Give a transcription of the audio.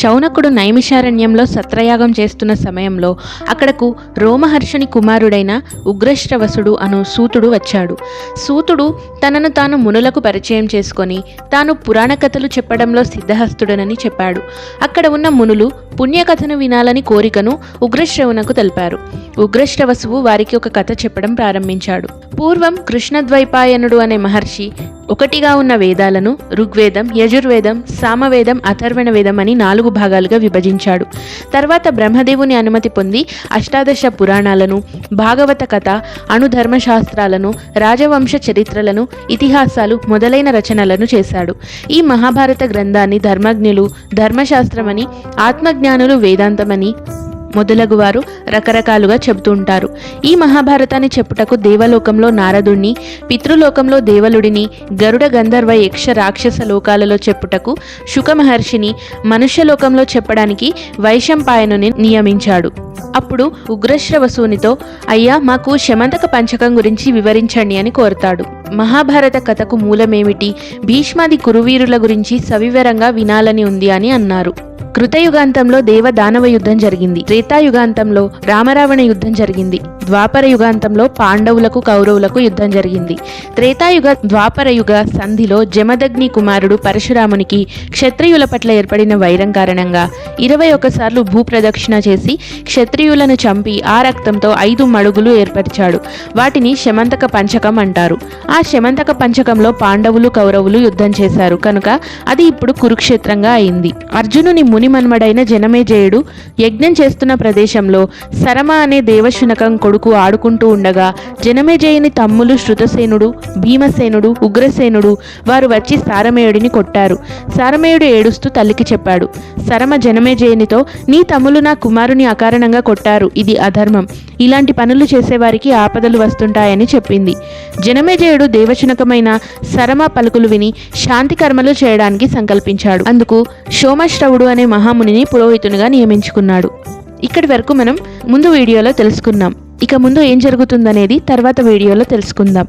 శౌనకుడు నైమిషారణ్యంలో సత్రయాగం చేస్తున్న సమయంలో అక్కడకు రోమహర్షుని కుమారుడైన ఉగ్రశ్రవసుడు అను సూతుడు వచ్చాడు. సూతుడు తనను తాను మునులకు పరిచయం చేసుకొని తాను పురాణ కథలు చెప్పడంలో సిద్ధహస్తుడనని చెప్పాడు. అక్కడ ఉన్న మునులు పుణ్యకథను వినాలని కోరికను ఉగ్రశ్రవునకు తెలిపారు. ఉగ్రశ్రవసువు వారికి ఒక కథ చెప్పడం ప్రారంభించాడు. పూర్వం కృష్ణద్వైపాయనుడు అనే మహర్షి ఒకటిగా ఉన్న వేదాలను ఋగ్వేదం యజుర్వేదం సామవేదం అథర్వణ వేదం అని నాలుగు భాగాలుగా విభజించాడు. తర్వాత బ్రహ్మదేవుని అనుమతి పొంది అష్టాదశ పురాణాలను భాగవత కథ అణుధర్మశాస్త్రాలను రాజవంశ చరిత్రలను ఇతిహాసాలు మొదలైన రచనలను చేశాడు. ఈ మహాభారత గ్రంథాన్ని ధర్మజ్ఞులు ధర్మశాస్త్రమని ఆత్మజ్ఞానులు వేదాంతమని మొదలగు వారు రకరకాలుగా చెబుతుంటారు ఈ మహాభారతాన్ని చెప్పుటకు దేవలోకంలో నారదుణ్ణి పితృలోకంలో దేవలుడిని గరుడ గంధర్వ యక్ష రాక్షస లోకాలలో చెప్పుటకు శుక మహర్షిని మనుష్యలోకంలో చెప్పడానికి వైశంపాయనుని నియమించాడు. అప్పుడు ఉగ్రశ్రవసునితో అయ్యా మాకు శమంతక పంచకం గురించి వివరించండి అని కోరతాడు. మహాభారత కథకు మూలమేమిటి? భీష్మాది కురువీరుల గురించి సవివరంగా వినాలని ఉంది అని అన్నారు. కృతయుగాంతంలో దేవ దానవ యుద్ధం జరిగింది. త్రేతాయుగాంతంలో రామరావణ యుద్ధం జరిగింది. ద్వాపర యుగాంతంలో పాండవులకు కౌరవులకు యుద్ధం జరిగింది. త్రేతాయుగ ద్వాపరయుగ సంధిలో జమదగ్ని కుమారుడు పరశురామునికి క్షత్రియుల పట్ల ఏర్పడిన వైరం కారణంగా ఇరవై ఒకసార్లు భూప్రదక్షిణ చేసి క్షత్రియులను చంపి ఆ రక్తంతో ఐదు మడుగులు ఏర్పరిచాడు. వాటిని శమంతక పంచకం అంటారు. ఆ శమంతక పంచకంలో పాండవులు కౌరవులు యుద్ధం చేశారు. కనుక అది ఇప్పుడు కురుక్షేత్రంగా అయింది. అర్జునుని మునిమన్మడైన జనమేజయుడు యజ్ఞం చేస్తున్న ప్రదేశంలో సరమ అనే దేవశునకం కొడుకు ఆడుకుంటూ ఉండగా జనమేజయుని తమ్ములు శృతసేనుడు భీమసేనుడు ఉగ్రసేనుడు వారు వచ్చి సారమేయుడిని కొట్టారు. సారమేయుడు ఏడుస్తూ తల్లికి చెప్పాడు సరమ జనమేజయునితో నీ తమ్ములు నా కుమారుని అకారణంగా కొట్టారు. ఇది అధర్మం. ఇలాంటి పనులు చేసేవారికి ఆపదలు వస్తుంటాయని చెప్పింది. జనమేజయుడు దేవశునకమైన సరమ పలుకులు విని శాంతి కర్మలు చేయడానికి సంకల్పించాడు. అందుకు సోమశ్రవుడు అనే మహామునిని పురోహితునిగా నియమించుకున్నాడు. ఇక్కడి వరకు మనం ముందు వీడియోలో తెలుసుకున్నాం. ఇక ముందు ఏం జరుగుతుందనేది తర్వాత వీడియోలో తెలుసుకుందాం.